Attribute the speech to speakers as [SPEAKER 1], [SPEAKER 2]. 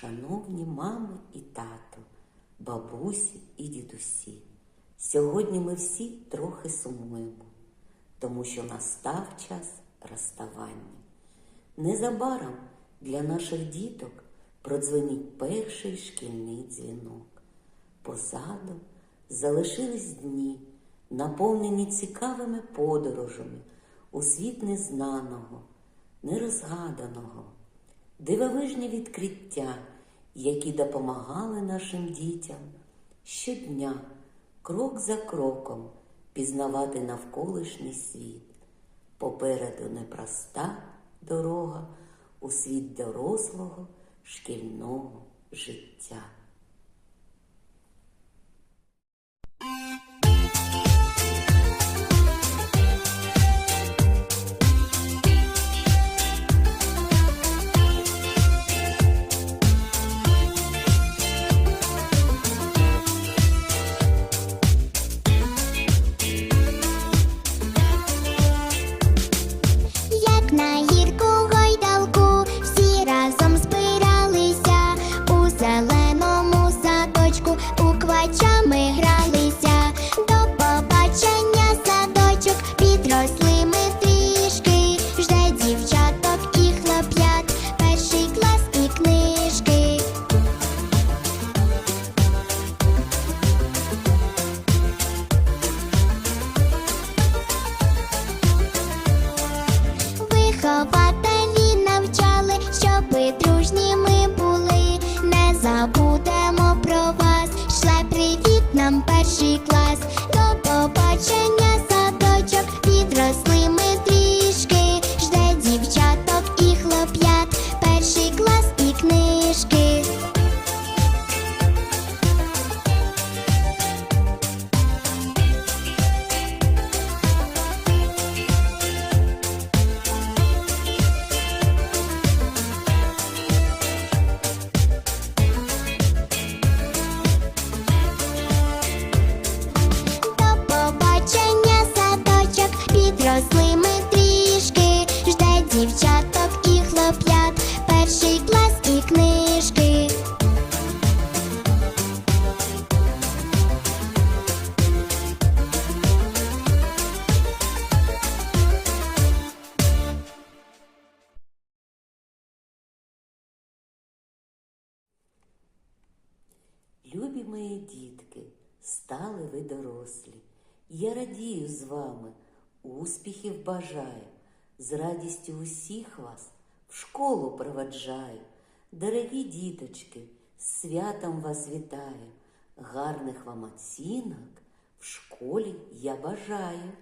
[SPEAKER 1] Шановні мами і тато, бабусі і дідусі, сьогодні ми всі трохи сумуємо, тому що настав час розставання. Незабаром для наших діток продзвонить перший шкільний дзвінок. Позаду залишились дні, наповнені цікавими подорожами у світ незнаного, нерозгаданого, дивовижні відкриття, які допомагали нашим дітям щодня, крок за кроком, пізнавати навколишній світ. Попереду непроста дорога у світ дорослого шкільного життя.
[SPEAKER 2] Bye. Дівчаток і хлоп'ят, перший клас і книжки.
[SPEAKER 1] Любі мої дітки, стали ви дорослі. Я радію з вами, успіхів бажаю, з радістю усіх вас в школу проваджаю. Дорогі діточки, святом вас вітаю, гарних вам оцінок в школі я бажаю.